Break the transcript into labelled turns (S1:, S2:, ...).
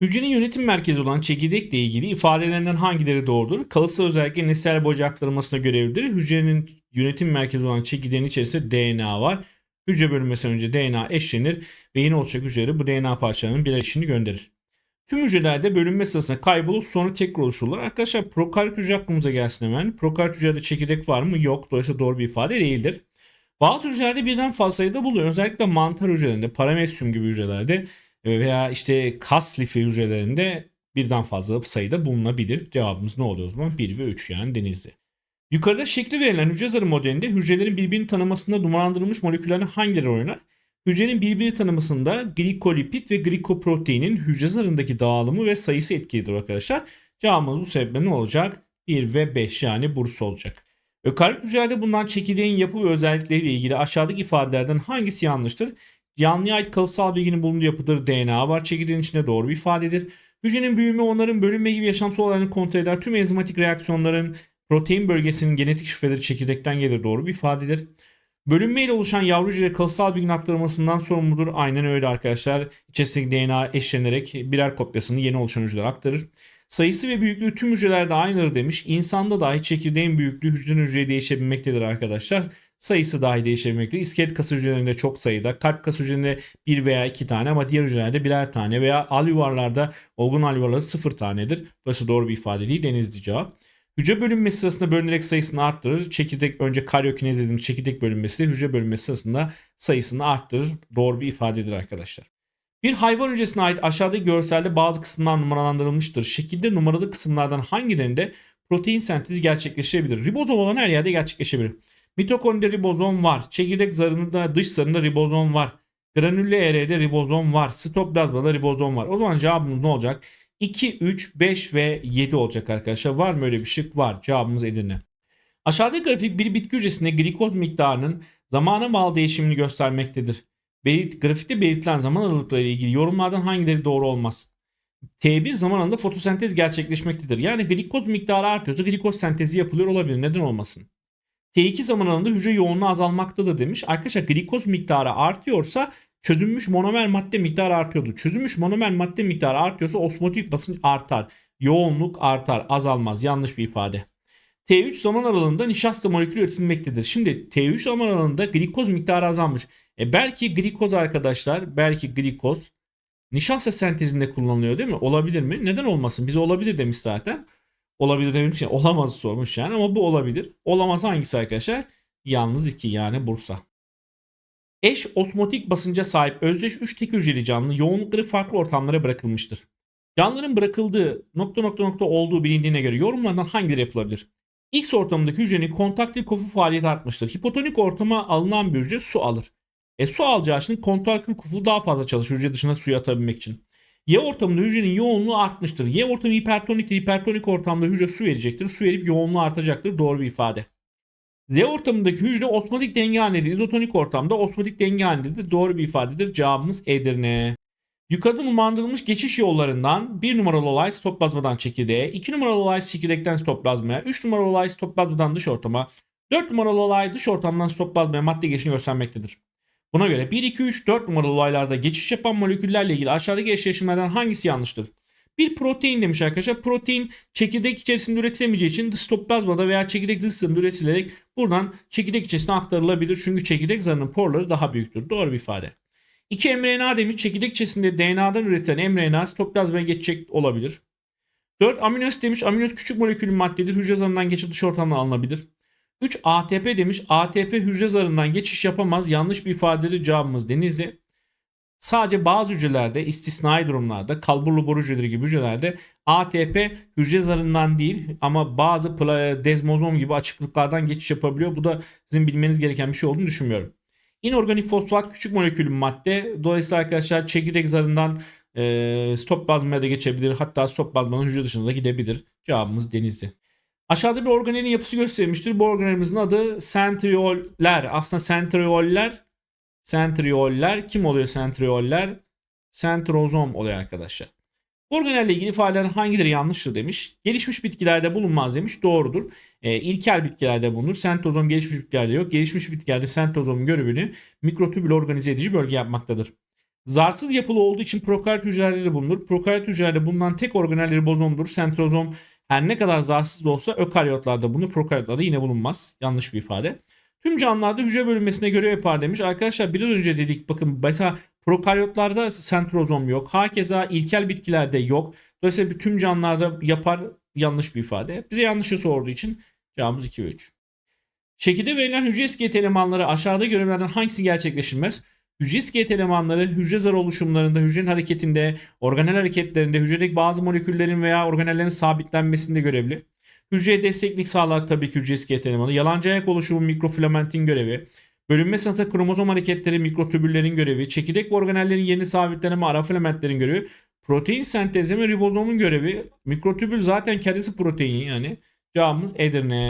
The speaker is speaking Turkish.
S1: Hücrenin yönetim merkezi olan çekirdekle ilgili ifadelerinden hangileri doğrudur? Kalıtsal özellikle nesnel boyacı aktarılmasına görevlidir. Hücrenin yönetim merkezi olan çekirdeğin içerisinde DNA var. Hücre bölünmesinden önce DNA eşlenir ve yeni oluşacak hücreleri bu DNA parçalarının birer eşini gönderir. Tüm hücrelerde bölünme sırasında kaybolup sonra tekrar oluşurlar. Arkadaşlar prokaryot hücre aklımıza gelsin hemen. Prokaryot hücrede çekirdek var mı? Yok. Dolayısıyla doğru bir ifade değildir. Bazı hücrelerde birden fazla sayıda buluyor. Özellikle mantar hücrelerinde, paramesyum gibi hücrelerde veya işte kas lifi hücrelerinde birden fazla sayıda bulunabilir. Cevabımız ne oluyor o zaman? 1 ve 3 yani denizli. Yukarıda şekli verilen hücre zarı modelinde hücrelerin birbirini tanımasında numaralandırılmış moleküllerin hangileri oynar? Hücrenin birbirini tanımasında glikolipid ve glikoproteinin hücre zarındaki dağılımı ve sayısı etkilidir arkadaşlar. Cevabımız bu sebeple ne olacak? 1 ve 5 yani Bursa olacak. Ökaryot hücrelerde bulunan çekirdeğin yapı ve özellikleriyle ilgili aşağıdaki ifadelerden hangisi yanlıştır? Canlıya ait kalıtsal bilginin bulunduğu yapıdır DNA var. Çekirdeğin içinde doğru bir ifadedir. Hücrenin büyüme, onların bölünme gibi yaşamsal olaylarını kontrol eder. Tüm enzimatik reaksiyonların protein bölgesinin genetik şifreleri çekirdekten gelir. Doğru bir ifadedir. Bölünme ile oluşan yavru hücre kalıtsal bilginin aktarılmasından sorumludur. Aynen öyle arkadaşlar. İçerisindeki DNA eşlenerek birer kopyasını yeni oluşan hücrelere aktarır. Sayısı ve büyüklüğü tüm hücrelerde aynıdır demiş. İnsanda dahi çekirdeğin büyüklüğü hücreden hücreye değişebilmektedir arkadaşlar. Sayısı dahi değişebilmektedir. İskelet kas hücrelerinde çok sayıda, kalp kas hücrelerinde bir veya iki tane ama diğer hücrelerde birer tane veya alüvarlarda olgun alüvarları sıfır tanedir. Dolayısıyla doğru bir ifade değil. Denizli cevap. Hücre bölünmesi sırasında bölünerek sayısını arttırır. Çekirdek önce karyokinez dediğimiz çekirdek bölünmesi hücre bölünmesi sırasında sayısını arttırır. Doğru bir ifadedir arkadaşlar. Bir hayvan hücresine ait aşağıdaki görselde bazı kısımlar numaralandırılmıştır. Şekilde numaralı kısımlardan hangilerinde protein sentezi gerçekleşebilir? Ribozom olan her yerde gerçekleşebilir. Mitokondride ribozom var. Çekirdek zarında dış zarında ribozom var. Granüllü eğrede ribozom var. Sitoplazmada ribozom var. O zaman cevabımız ne olacak? 2, 3, 5 ve 7 olacak arkadaşlar. Var mı öyle bir şık? Var. Cevabımız Edirne. Aşağıdaki grafik bir bitki hücresinde glikoz miktarının zamana bağlı değişimini göstermektedir. Belirt, grafikte belirtilen zaman aralıkları ile ilgili yorumlardan hangileri doğru olmaz? T1 zaman aralığında fotosentez gerçekleşmektedir. Yani glikoz miktarı artıyorsa glikoz sentezi yapılıyor olabilir. Neden olmasın? T2 zaman aralığında hücre yoğunluğu azalmaktadır demiş. Arkadaşlar glikoz miktarı artıyorsa çözünmüş monomer madde miktarı artıyordu. Çözünmüş monomer madde miktarı artıyorsa osmotik basınç artar. Yoğunluk artar, azalmaz. Yanlış bir ifade. T3 zaman aralığında nişasta molekülü üretilmektedir. Şimdi T3 zaman aralığında glikoz miktarı azalmış. E belki glikoz arkadaşlar, belki glikoz nişasta sentezinde kullanılıyor değil mi? Olabilir mi? Neden olmasın? Bize olabilir demiş zaten. Olabilir demiş yani olamaz sormuş yani ama bu olabilir. Olamaz hangisi arkadaşlar? Yalnız 2 yani Bursa. Eş osmotik basınca sahip özdeş 3 tek hücreli canlı yoğunlukları farklı ortamlara bırakılmıştır. Canlıların bırakıldığı nokta nokta nokta olduğu bilindiğine göre yorumlardan hangileri yapılabilir? X ortamındaki hücrenin kontaktil kofu faaliyeti artmıştır. Hipotonik ortama alınan bir hücre su alır. E su alacağı için kontaktil kofu daha fazla çalışır hücre dışına suyu atabilmek için. Y ortamında hücrenin yoğunluğu artmıştır. Y ortamı hipertoniktir. Hipertonik ortamda hücre su verecektir. Su verip yoğunluğu artacaktır. Doğru bir ifade. Z ortamındaki hücre osmotik denge halindedir. İzotonik ortamda osmotik denge halindedir. Doğru bir ifadedir. Cevabımız Edirne. Yukarıda numaralandırılmış geçiş yollarından 1 numaralı olay stoplazmadan çekirdeğe, 2 numaralı olay çekirdekten stoplazmaya, 3 numaralı olay stoplazmadan dış ortama, 4 numaralı olay dış ortamdan stoplazmaya madde geçişini göstermektedir. Buna göre 1, 2, 3, 4 numaralı olaylarda geçiş yapan moleküllerle ilgili aşağıdaki eşleşmelerden hangisi yanlıştır? Bir protein demiş arkadaşlar. Protein çekirdek içerisinde üretilemeyeceği için stoplazmada veya çekirdek dış zarında üretilerek buradan çekirdek içerisine aktarılabilir. Çünkü çekirdek zarının porları daha büyüktür. Doğru bir ifade. 2 mRNA demiş çekirdek içerisinde DNA'dan üretilen mRNA stoplazmaya geçecek olabilir. 4 aminoas demiş aminoas küçük molekülün maddedir. Hücre zarından geçip dış ortamdan alınabilir. 3 ATP demiş ATP hücre zarından geçiş yapamaz. Yanlış bir ifadedir cevabımız denizli. Sadece bazı hücrelerde istisnai durumlarda kalburlu boru hücreleri gibi hücrelerde ATP hücre zarından değil ama bazı dezmozom gibi açıklıklardan geçiş yapabiliyor. Bu da sizin bilmeniz gereken bir şey olduğunu düşünmüyorum. İnorganik fosfat küçük molekülün madde. Dolayısıyla arkadaşlar çekirdek zarından e, stop bazmaya da geçebilir. Hatta stop bazmanın hücre dışına da gidebilir. Cevabımız denizli. Aşağıda bir organelin yapısı gösterilmiştir. Bu organelimizin adı sentrioller. Aslında sentrioller sentrioller kim oluyor sentrioller? Sentrozom oluyor arkadaşlar. Organelle ilgili ifadelerin hangileri yanlıştır demiş. Gelişmiş bitkilerde bulunmaz demiş. Doğrudur. E, ilkel bitkilerde bulunur. Sentozom gelişmiş bitkilerde yok. Gelişmiş bitkilerde sentozomun görevini mikrotübül organize edici bölge yapmaktadır. Zarsız yapılı olduğu için prokaryot hücrelerde bulunur. Prokaryot hücrelerde bulunan tek organel ribozomdur. Sentrozom her ne kadar zarsız da olsa ökaryotlarda bulunur. Prokaryotlarda yine bulunmaz. Yanlış bir ifade. Tüm canlılarda hücre bölünmesine görev yapar demiş. Arkadaşlar biraz önce dedik bakın mesela prokaryotlarda sentrozom yok. Hakeza ilkel bitkilerde yok. Dolayısıyla tüm canlılarda yapar yanlış bir ifade. Bize yanlışı sorduğu için cevabımız 2 ve 3. Şekilde verilen hücre iskelet elemanları aşağıda görevlerden hangisi gerçekleşilmez? Hücre iskelet elemanları hücre zar oluşumlarında, hücrenin hareketinde, organel hareketlerinde, hücredeki bazı moleküllerin veya organellerin sabitlenmesinde görevli. Hücreye desteklik sağlar tabii ki hücre iskelet elemanı. Yalancı ayak oluşumu mikrofilamentin görevi. Bölünme sınıfı kromozom hareketleri mikrotübüllerin görevi. Çekirdek ve organellerin yerini sabitlenme ara filamentlerin görevi. Protein sentezleme ribozomun görevi. Mikrotübül zaten kendisi protein yani. Cevabımız Edirne.